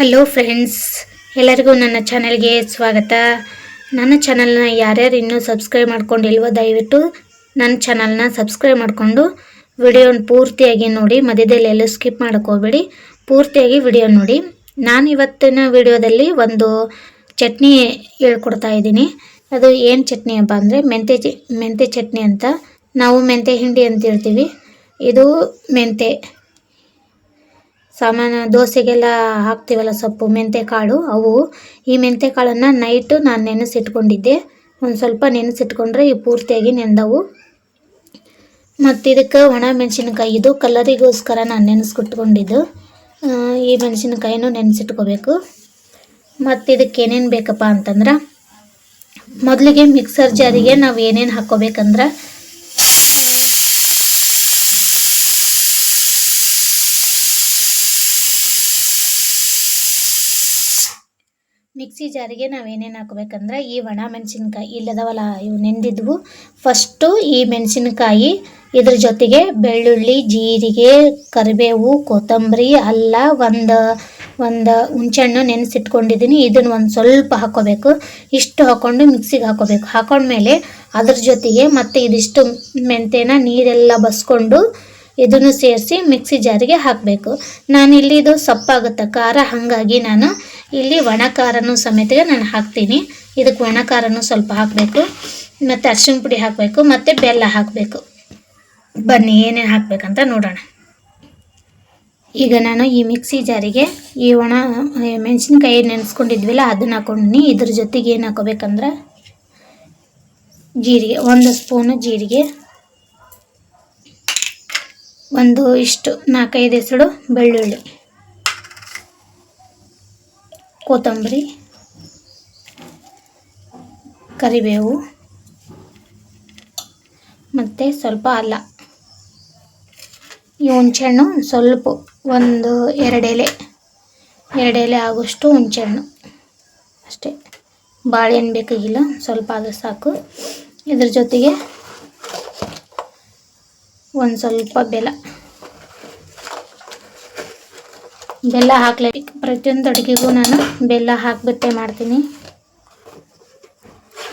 Hello friends ಎಲ್ಲರಿಗೂ ನನ್ನ ಚಾನೆಲ್ಗೆ ಸ್ವಾಗತ. ನನ್ನ ಚಾನಲ್ನ ಯಾರ್ಯಾರು ಇನ್ನೂ ಸಬ್ಸ್ಕ್ರೈಬ್ ಮಾಡ್ಕೊಂಡಿಲ್ವೋ ದಯವಿಟ್ಟು ನನ್ನ ಚಾನಲ್ನ ಸಬ್ಸ್ಕ್ರೈಬ್ ಮಾಡಿಕೊಂಡು ವಿಡಿಯೋನ ಪೂರ್ತಿಯಾಗಿ ನೋಡಿ, ಮಧ್ಯದಲ್ಲಿ ಎಲ್ಲೂ ಸ್ಕಿಪ್ ಮಾಡೋಕ್ಕೋಗ್ಬೇಡಿ ಪೂರ್ತಿಯಾಗಿ ವಿಡಿಯೋ ನೋಡಿ. ನಾನು ಇವತ್ತಿನ ವಿಡಿಯೋದಲ್ಲಿ ಒಂದು ಚಟ್ನಿ ಹೇಳ್ಕೊಡ್ತಾ ಇದ್ದೀನಿ. ಅದು ಏನು ಚಟ್ನಿ ಅಪ್ಪ ಅಂದರೆ ಮೆಂತೆ ಚಿ ಮೆಂತೆ ಚಟ್ನಿ ಅಂತ. ನಾವು ಮೆಂತೆ ಹಿಂಡಿ ಅಂತ ಹೇಳ್ತೀವಿ ಇದು ಮೆಂತೆ ಸಾಮಾನ್ಯ ದೋಸೆಗೆಲ್ಲ ಹಾಕ್ತೀವಲ್ಲ ಸೊಪ್ಪು ಮೆಂತ್ಯ ಕಾಳು ಅವು ಈ ಮೆಂತ್ಯ ಕಾಳನ್ನು ನೈಟು ನಾನು ನೆನೆಸಿಟ್ಕೊಂಡಿದ್ದೆ. ಒಂದು ಸ್ವಲ್ಪ ನೆನೆಸಿಟ್ಕೊಂಡ್ರೆ ಈ ಪೂರ್ತಿಯಾಗಿ ನೆಂದವು. ಮತ್ತು ಇದಕ್ಕೆ ಒಣ ಮೆಣಸಿನ್ಕಾಯಿ, ಇದು ಕಲರಿಗೋಸ್ಕರ ನಾನು ನೆನೆಸ್ಕೊಟ್ಕೊಂಡಿದ್ದು. ಈ ಮೆಣಸಿನ್ಕಾಯಿನೂ ನೆನೆಸಿಟ್ಕೋಬೇಕು. ಮತ್ತು ಇದಕ್ಕೆ ಏನೇನು ಬೇಕಪ್ಪ ಅಂತಂದ್ರೆ, ಮೊದಲಿಗೆ ಮಿಕ್ಸರ್ ಜಾರಿಗೆ ನಾವು ಏನೇನು ಹಾಕ್ಕೋಬೇಕಂದ್ರೆ ಮಿಕ್ಸಿ ಜಾರಿಗೆ ನಾವು ಏನೇನು ಹಾಕ್ಬೇಕಂದ್ರೆ ಈ ಒಣ ಮೆಣಸಿನ್ಕಾಯಿ ಇಲ್ಲದವಲ್ಲ, ಇವು ನೆಂದಿದ್ವು. ಫಸ್ಟು ಈ ಮೆಣಸಿನ್ಕಾಯಿ ಇದ್ರ ಜೊತೆಗೆ ಬೆಳ್ಳುಳ್ಳಿ, ಜೀರಿಗೆ, ಕರಿಬೇವು, ಕೊತ್ತಂಬರಿ, ಅಲ್ಲ ಒಂದು ಒಂದು ಹುಂಚೆಹಣ್ಣು ನೆನೆಸಿಟ್ಕೊಂಡಿದ್ದೀನಿ ಇದನ್ನು ಒಂದು ಸ್ವಲ್ಪ ಹಾಕ್ಕೋಬೇಕು. ಇಷ್ಟು ಹಾಕ್ಕೊಂಡು ಮಿಕ್ಸಿಗೆ ಹಾಕ್ಕೋಬೇಕು. ಹಾಕೊಂಡ್ಮೇಲೆ ಅದ್ರ ಜೊತೆಗೆ ಮತ್ತೆ ಇದಿಷ್ಟು ಮೆಂತೆನ ನೀರೆಲ್ಲ ಬಸ್ಕೊಂಡು ಇದನ್ನು ಸೇರಿಸಿ ಮಿಕ್ಸಿ ಜಾರಿಗೆ ಹಾಕಬೇಕು. ನಾನು ಇಲ್ಲಿ ಇದು ಸಪ್ಪಾಗುತ್ತೆ, ಖಾರ ಹಾಗಾಗಿ ನಾನು ಇಲ್ಲಿ ಒಣ ಖಾರನೂ ಸಮೇತ ನಾನು ಹಾಕ್ತೀನಿ. ಇದಕ್ಕೆ ಒಣ ಖಾರನೂ ಸ್ವಲ್ಪ ಹಾಕಬೇಕು. ಮತ್ತು ಅರಿಶಿನ ಪುಡಿ ಹಾಕಬೇಕು. ಮತ್ತು ಬೆಲ್ಲ ಹಾಕಬೇಕು. ಬನ್ನಿ, ಏನೇನು ಹಾಕಬೇಕಂತ ನೋಡೋಣ. ಈಗ ನಾನು ಈ ಮಿಕ್ಸಿ ಜಾರಿಗೆ ಈ ಒಣ ಮೆಣಸಿನ್ಕಾಯಿ ನೆನೆಸ್ಕೊಂಡಿದ್ವಿಲ್ಲ, ಅದನ್ನ ಹಾಕೊಂಡಿನಿ ಇದ್ರ ಜೊತೆಗೆ ಏನು ಹಾಕೋಬೇಕಂದ್ರೆ ಜೀರಿಗೆ, ಒಂದು ಸ್ಪೂನು ಜೀರಿಗೆ, ಒಂದು ಇಷ್ಟು ನಾಲ್ಕೈದು ಹೆಸರು ಬೆಳ್ಳುಳ್ಳಿ. ಕೊತ್ತಂಬರಿ, ಕರಿಬೇವು ಮತ್ತು ಸ್ವಲ್ಪ ಅಲ್ಲ. ಈ ಹುಣಸೆಹಣ್ಣು ಸ್ವಲ್ಪ ಒಂದು ಎರಡು ಎಲೆ ಎರಡು ಎಲೆ ಆಗೋಷ್ಟು ಹುಂಚೆಹಣ್ಣು ಅಷ್ಟೇ. ಬಾಳೆಹಣ್ಣು ಬೇಕಾಗಿಲ್ಲ, ಸ್ವಲ್ಪ ಆದ್ರೆ ಸಾಕು. ಇದ್ರ ಜೊತೆಗೆ ಒಂದು ಸ್ವಲ್ಪ ಬೆಲ್ಲ. ಬೆಲ್ಲ ಹಾಕ್ಲಿಕ್ಕೆ ಪ್ರತಿಯೊಂದು ಅಡುಗೆಗೂ ನಾನು ಬೆಲ್ಲ ಹಾಕಿಬಿಟ್ಟೆ ಮಾಡ್ತೀನಿ.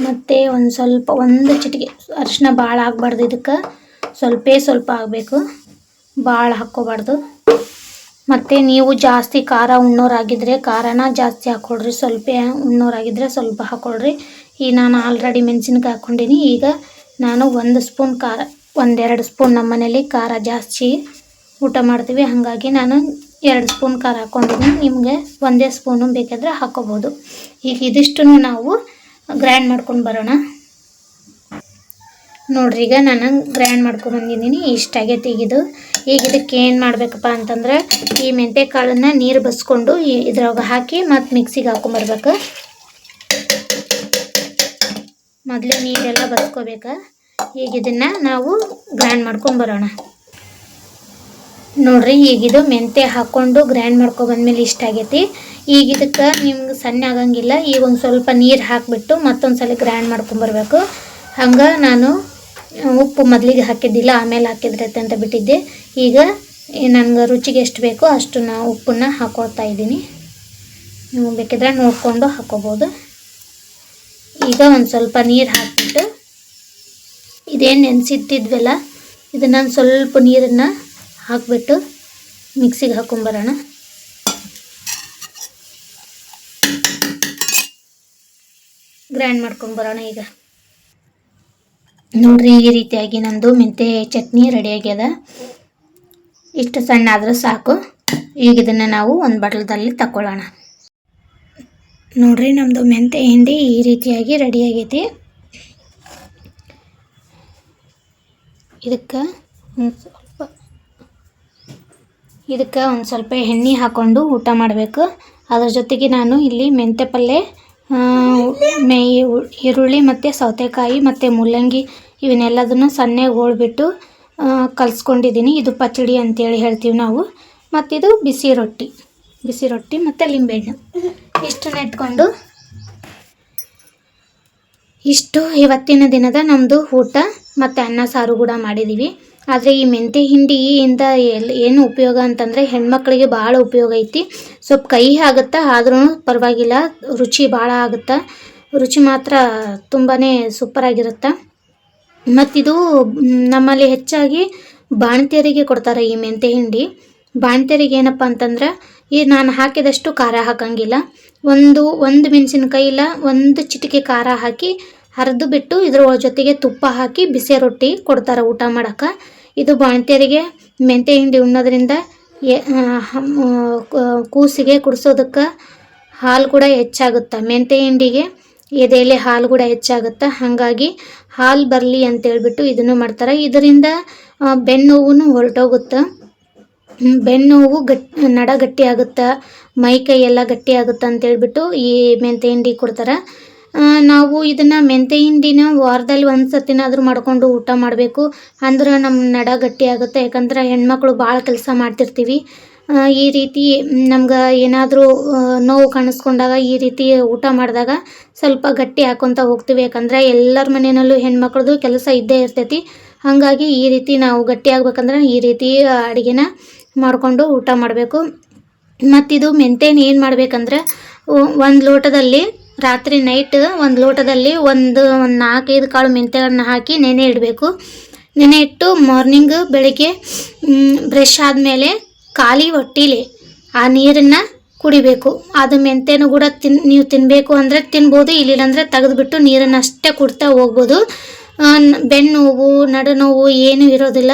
ಮತ್ತು ಒಂದು ಸ್ವಲ್ಪ ಒಂದು ಚಿಟಿಕೆ ಅರಿಶಿನ ಭಾಳ ಹಾಕ್ಬಾರ್ದು ಇದಕ್ಕೆ. ಸ್ವಲ್ಪೇ ಸ್ವಲ್ಪ ಆಗಬೇಕು. ಭಾಳ ಹಾಕ್ಕೋಬಾರ್ದು. ಮತ್ತು ನೀವು ಜಾಸ್ತಿ ಖಾರ ಉಣ್ಣೋರಾಗಿದ್ದರೆ ಖಾರನ ಜಾಸ್ತಿ ಹಾಕ್ಕೊಳ್ರಿ ಸ್ವಲ್ಪ ಉಣ್ಣೋರಾಗಿದ್ದರೆ ಸ್ವಲ್ಪ ಹಾಕ್ಕೊಳ್ರಿ ಈಗ ನಾನು ಆಲ್ರೆಡಿ ಮೆಣಸಿನ್ಕಾಯಿ ಹಾಕ್ಕೊಂಡಿನಿ. ಈಗ ನಾನು ಒಂದು ಸ್ಪೂನ್ ಖಾರ ಒಂದೆರಡು ಸ್ಪೂನ್ ನಮ್ಮ ಮನೇಲಿ ಖಾರ ಜಾಸ್ತಿ ಊಟ ಮಾಡ್ತೀವಿ. ಹಾಗಾಗಿ ನಾನು ಎರಡು ಸ್ಪೂನ್ ಖಾರ ಹಾಕ್ಕೊಂಡಿದ್ದೀನಿ. ನಿಮಗೆ ಒಂದೇ ಸ್ಪೂನು ಬೇಕಾದರೆ ಹಾಕೋಬೋದು. ಈಗ ಇದಿಷ್ಟು ನಾವು ಗ್ರೈಂಡ್ ಮಾಡ್ಕೊಂಡು ಬರೋಣ. ನೋಡ್ರಿ, ಈಗ ನಾನು ಗ್ರೈಂಡ್ ಮಾಡ್ಕೊಂಡು ಬಂದಿದ್ದೀನಿ. ಇಷ್ಟ ಈಗಿದು ಈಗ ಇದು. ಈಗ ಇದಕ್ಕೆ ಏನು ಮಾಡಬೇಕಪ್ಪ ಅಂತಂದ್ರೆ, ಈ ಮೆಂತೆ ಕಾಳನ್ನು ನೀರು ಬಸ್ಕೊಂಡು ಇದ್ರೊಳಗೆ ಹಾಕಿ ಮತ್ತು ಮಿಕ್ಸಿಗೆ ಹಾಕೊಂಬರ್ಬೇಕು. ಮೊದಲೇ ನೀರೆಲ್ಲ ಬಸ್ಕೋಬೇಕು. ಈಗ ಇದನ್ನು ನಾವು ಗ್ರೈಂಡ್ ಮಾಡ್ಕೊಂಡು ಬರೋಣ. ನೋಡ್ರಿ ಈಗ ಇದು ಮೆಂತೆ ಹಾಕ್ಕೊಂಡು ಗ್ರ್ಯಾಂಡ್ ಮಾಡ್ಕೊಂಡು ಬಂದಮೇಲೆ ಇಷ್ಟ ಆಗೈತಿ. ಈಗ ಇದಕ್ಕೆ ನಿಮ್ಗೆ ಸಣ್ಣ ಆಗಂಗಿಲ್ಲ, ಈಗ ಒಂದು ಸ್ವಲ್ಪ ನೀರು ಹಾಕಿಬಿಟ್ಟು ಮತ್ತೊಂದು ಸಲ ಗ್ರ್ಯಾಂಡ್ ಮಾಡ್ಕೊಂಬರ್ಬೇಕು ಹಂಗೆ ನಾನು ಉಪ್ಪು ಮೊದಲಿಗೆ ಹಾಕಿದ್ದಿಲ್ಲ, ಆಮೇಲೆ ಹಾಕಿದ್ರೆ ಅಂತ ಬಿಟ್ಟಿದ್ದೆ. ಈಗ ನನಗೆ ರುಚಿಗೆ ಎಷ್ಟು ಬೇಕೋ ಅಷ್ಟು ನಾ ಉಪ್ಪನ್ನ ಹಾಕೊಳ್ತಾ ಇದ್ದೀನಿ. ನೀವು ಬೇಕಿದ್ರೆ ನೋಡಿಕೊಂಡು ಹಾಕೋಬೋದು. ಈಗ ಒಂದು ಸ್ವಲ್ಪ ನೀರು ಹಾಕಿಬಿಟ್ಟು, ಇದೇನು ನೆನೆಸಿಟ್ಟಿದ್ವಲ್ಲ, ಇದನ್ನು ಸ್ವಲ್ಪ ನೀರನ್ನು ಹಾಕಿಬಿಟ್ಟು ಮಿಕ್ಸಿಗೆ ಹಾಕೊಂಬರೋಣ. ಗ್ರೈಂಡ್ ಮಾಡ್ಕೊಂಬರೋಣ ಈಗ. ನೋಡ್ರಿ ಈ ರೀತಿಯಾಗಿ ನಂದು ಮೆಂತೆ ಚಟ್ನಿ ರೆಡಿ ಆಗ್ಯದ. ಇಷ್ಟು ಸಣ್ಣ ಆದರೂ ಸಾಕು. ಈಗ ಇದನ್ನು ನಾವು ಒಂದು ಬಟ್ಲದಲ್ಲಿ ತಗೊಳ್ಳೋಣ ನೋಡ್ರಿ ನಮ್ಮದು ಮೆಂತೆ ಹಿಂಡಿ ಈ ರೀತಿಯಾಗಿ ರೆಡಿ ಆಗೈತಿ. ಇದಕ್ಕೆ ಇದಕ್ಕೆ ಒಂದು ಸ್ವಲ್ಪ ಎಣ್ಣೆ ಹಾಕ್ಕೊಂಡು ಊಟ ಮಾಡಬೇಕು. ಅದ್ರ ಜೊತೆಗೆ ನಾನು ಇಲ್ಲಿ ಮೆಂತೆ ಪಲ್ಯ ಮೇ, ಈರುಳ್ಳಿ ಮತ್ತು ಸೌತೆಕಾಯಿ ಮತ್ತು ಮೂಲಂಗಿ ಇವನ್ನೆಲ್ಲದನ್ನು ಸಣ್ಣಗೆ ಹೋಳ್ಬಿಟ್ಟು ಕಲಿಸ್ಕೊಂಡಿದ್ದೀನಿ. ಇದು ಪಚಡಿ ಅಂತೇಳಿ ಹೇಳ್ತೀವಿ ನಾವು. ಮತ್ತಿದು ಬಿಸಿ ರೊಟ್ಟಿ. ಬಿಸಿ ರೊಟ್ಟಿ ಮತ್ತು ಲಿಂಬೆಹಣ್ಣು. ಇಷ್ಟು ನೆಟ್ಕೊಂಡು ಇಷ್ಟು ಇವತ್ತಿನ ದಿನದ ನಮ್ಮದು ಊಟ ಮತ್ತು ಅನ್ನ ಸಾರು ಕೂಡ ಮಾಡಿದ್ದೀವಿ ಆದರೆ ಈ ಮೆಂತೆ ಹಿಂಡಿಯಿಂದ ಎಲ್ಲಿ ಏನು ಉಪಯೋಗ ಅಂತಂದರೆ ಹೆಣ್ಮಕ್ಳಿಗೆ ಭಾಳ ಉಪಯೋಗ ಐತಿ. ಸ್ವಲ್ಪ ಕಹಿ ಆಗುತ್ತಾ ಆದ್ರೂ ಪರವಾಗಿಲ್ಲ, ರುಚಿ ಭಾಳ ಆಗುತ್ತೆ. ರುಚಿ ಮಾತ್ರ ತುಂಬಾ ಸೂಪರಾಗಿರುತ್ತೆ ಮತ್ತಿದು ನಮ್ಮಲ್ಲಿ ಹೆಚ್ಚಾಗಿ ಬಾಣ್ತಿಯರಿಗೆ ಕೊಡ್ತಾರೆ ಈ ಮೆಂತೆ ಹಿಂಡಿ. ಬಾಣ್ತಿಯರಿಗೆ ಏನಪ್ಪ ಅಂತಂದ್ರೆ, ಈ ನಾನು ಹಾಕಿದಷ್ಟು ಖಾರ ಹಾಕಂಗಿಲ್ಲ. ಒಂದು ಒಂದು ಮೆಣಸಿನ್ಕಾಯಿ ಇಲ್ಲ ಒಂದು ಚಿಟಿಕೆ ಖಾರ ಹಾಕಿ ಹರಿದು ಬಿಟ್ಟು ಇದ್ರ ಜೊತೆಗೆ ತುಪ್ಪ ಹಾಕಿ ಬಿಸಿ ರೊಟ್ಟಿ ಕೊಡ್ತಾರೆ ಊಟ ಮಾಡೋಕೆ. ಇದು ಬಾಣಂತಿಯರಿಗೆ ಮೆಂತೆ ಹಿಂಡಿ ಉಣ್ಣೋದ್ರಿಂದ ಕೂಸಿಗೆ ಕುಡಿಸೋದಕ್ಕೆ ಹಾಲು ಕೂಡ ಹೆಚ್ಚಾಗುತ್ತೆ? ಮೆಂತೆ ಹಿಂಡಿಗೆ ಎದೆಯಲ್ಲಿ ಹಾಲು ಕೂಡ ಹೆಚ್ಚಾಗುತ್ತೆ? ಹಾಗಾಗಿ ಹಾಲು ಬರಲಿ ಅಂತೇಳ್ಬಿಟ್ಟು ಇದನ್ನು ಮಾಡ್ತಾರೆ. ಇದರಿಂದ ಬೆನ್ನು ಹೊರಟೋಗುತ್ತೆ? ಬೆನ್ನು ನೋವು ಗಟ್ ನಡ ಗಟ್ಟಿ ಆಗುತ್ತೆ ಮೈ ಕೈ ಎಲ್ಲ ಗಟ್ಟಿ ಆಗುತ್ತೆ ಅಂತೇಳ್ಬಿಟ್ಟು ಈ ಮೆಂತೆ ಹಿಂಡಿ ಕೊಡ್ತಾರೆ. ನಾವು ಇದನ್ನು ಮೆಂತೆ ಹಿಂಡಿನ ವಾರದಲ್ಲಿ ಒಂದು ಸತಿನಾದರೂ ಮಾಡ್ಕೊಂಡು ಊಟ ಮಾಡಬೇಕು. ಅಂದ್ರೆ ನಮ್ಮ ನಡ ಗಟ್ಟಿ ಆಗುತ್ತೆ. ಯಾಕಂದ್ರೆ ಹೆಣ್ಮಕ್ಳು ಭಾಳ ಕೆಲಸ ಮಾಡ್ತಿರ್ತೀವಿ. ಈ ರೀತಿ ನಮ್ಗೆ ಏನಾದರೂ ನೋವು ಕಾಣಿಸ್ಕೊಂಡಾಗ ಈ ರೀತಿ ಊಟ ಮಾಡಿದಾಗ ಸ್ವಲ್ಪ ಗಟ್ಟಿ ಹಾಕೊತ ಹೋಗ್ತೀವಿ. ಯಾಕಂದ್ರೆ ಎಲ್ಲರ ಮನೆಯಲ್ಲೂ ಹೆಣ್ಮಕ್ಳದ್ದು ಕೆಲಸ ಇದ್ದೇ ಇರ್ತೈತಿ. ಹಾಗಾಗಿ ಈ ರೀತಿ ನಾವು ಗಟ್ಟಿ ಆಗ್ಬೇಕಂದ್ರೆ ಈ ರೀತಿ ಅಡುಗೆನ ಮಾಡಿಕೊಂಡು ಊಟ ಮಾಡಬೇಕು. ಮತ್ತಿದು ಮೆಂತ್ಯನ ಏನು ಮಾಡಬೇಕಂದ್ರೆ, ಒಂದು ಲೋಟದಲ್ಲಿ ರಾತ್ರಿ ನೈಟ್ ಒಂದು ಲೋಟದಲ್ಲಿ ಒಂದು ಒಂದು ನಾಲ್ಕೈದು ಕಾಳು ಮೆಂತ್ಯಗಳನ್ನ ಹಾಕಿ ನೆನೆ ಇಡಬೇಕು. ನೆನೆ ಇಟ್ಟು ಮಾರ್ನಿಂಗ್ ಬೆಳಗ್ಗೆ ಬ್ರಷ್ ಆದಮೇಲೆ ಖಾಲಿ ಹೊಟ್ಟೀಲಿ ಆ ನೀರನ್ನು ಕುಡಿಬೇಕು. ಅದು ಮೆಂತ್ಯನೂ ಕೂಡ ತಿನ್, ನೀವು ತಿನ್ನಬೇಕು ಅಂದರೆ ತಿನ್ಬೋದು ಇಲ್ಲಿಲ್ಲಂದರೆ ತೆಗೆದುಬಿಟ್ಟು ನೀರನ್ನು ಅಷ್ಟೇ ಕುಡ್ತಾ ಹೋಗ್ಬೋದು. ಬೆನ್ನು ನೋವು, ನಡು ನೋವು ಏನೂ ಇರೋದಿಲ್ಲ.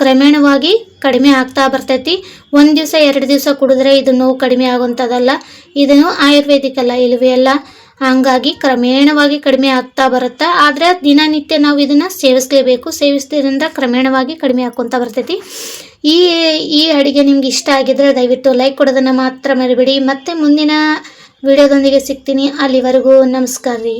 ಕ್ರಮೇಣವಾಗಿ ಕಡಿಮೆ ಆಗ್ತಾ ಬರ್ತೈತಿ. ಒಂದು ದಿವಸ, ಎರಡು ದಿವಸ ಕುಡಿದ್ರೆ ಇದು ನೋವು ಕಡಿಮೆ ಆಗುವಂಥದ್ದಲ್ಲ. ಇದನ್ನು ಆಯುರ್ವೇದಿಕ್ ಅಲ್ಲ ಇಲ್ವೇ ಅಲ್ಲ. ಹಂಗಾಗಿ ಕ್ರಮೇಣವಾಗಿ ಕಡಿಮೆ ಆಗ್ತಾ ಬರುತ್ತೆ. ಆದರೆ ದಿನನಿತ್ಯ ನಾವು ಇದನ್ನು ಸೇವಿಸಲೇಬೇಕು. ಸೇವಿಸೋದ್ರಿಂದ ಕ್ರಮೇಣವಾಗಿ ಕಡಿಮೆ ಆಕ್ಕೊಂತ ಬರ್ತೈತಿ. ಈ ಈ ಅಡುಗೆ ನಿಮ್ಗೆ ಇಷ್ಟ ಆಗಿದ್ರೆ ದಯವಿಟ್ಟು ಲೈಕ್ ಕೊಡೋದನ್ನು ಮಾತ್ರ ಮರಿಬೇಡಿ. ಮತ್ತೆ ಮುಂದಿನ ವಿಡಿಯೋದೊಂದಿಗೆ ಸಿಗ್ತೀನಿ. ಅಲ್ಲಿವರೆಗೂ ನಮಸ್ಕಾರ ರೀ.